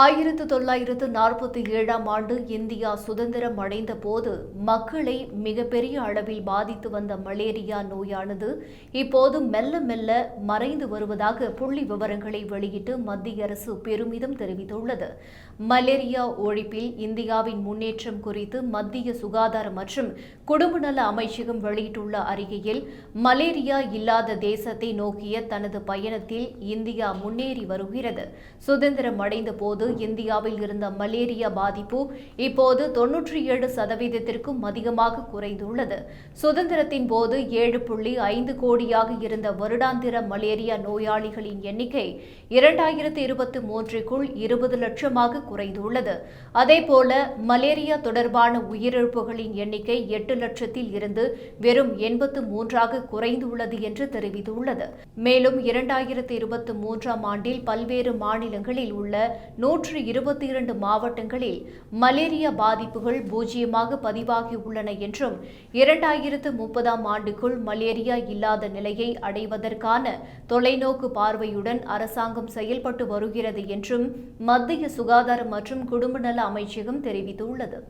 ஆயிரத்து தொள்ளாயிரத்து நாற்பத்தி ஏழாம் ஆண்டு இந்தியா சுதந்திரம் அடைந்த போது மக்களை மிகப்பெரிய அளவில் பாதித்து வந்த மலேரியா நோயானது இப்போது மெல்ல மெல்ல மறைந்து வருவதாக புள்ளி விவரங்களை வெளியிட்டு மத்திய அரசு பெருமிதம் தெரிவித்துள்ளது. மலேரியா ஒழிப்பில் இந்தியாவின் முன்னேற்றம் குறித்து மத்திய சுகாதார மற்றும் குடும்ப நல அமைச்சகம் வெளியிட்டுள்ள அறிக்கையில் மலேரியா இல்லாத தேசத்தை நோக்கிய தனது பயணத்தில் இந்தியா முன்னேறி வருகிறது. சுதந்திரம் அடைந்த போது இந்தியாவில் இருந்த மலேரியா பாதிப்பு இப்போது தொன்னூற்றி ஏழு சதவீதத்திற்கும் அதிகமாக குறைந்துள்ளது. சுதந்திரத்தின் போது ஏழு புள்ளி ஐந்து கோடியாக இருந்த வருடாந்திர மலேரியா நோயாளிகளின் எண்ணிக்கை இரண்டாயிரத்தி இருபத்தி மூன்றுக்குள் இருபது லட்சமாக குறைந்துள்ளது. அதேபோல மலேரியா தொடர்பான உயிரிழப்புகளின் எண்ணிக்கை எட்டு லட்சத்தில் இருந்து வெறும் எண்பத்து மூன்றாக குறைந்துள்ளது என்று தெரிவித்துள்ளது. மேலும் இரண்டாயிரத்தி இருபத்தி மூன்றாம் ஆண்டில் பல்வேறு மாநிலங்களில் உள்ள நூற்று இருபத்தி இரண்டு மாவட்டங்களில் மலேரியா பாதிப்புகள் பூஜ்ஜியமாக பதிவாகியுள்ளன என்றும் இரண்டாயிரத்து முப்பதாம் ஆண்டுக்குள் மலேரியா இல்லாத நிலையை அடைவதற்கான தொலைநோக்கு பார்வையுடன் அரசாங்கம் செயல்பட்டு வருகிறது என்றும் மத்திய சுகாதார மற்றும் குடும்ப நல அமைச்சகம் தெரிவித்துள்ளது.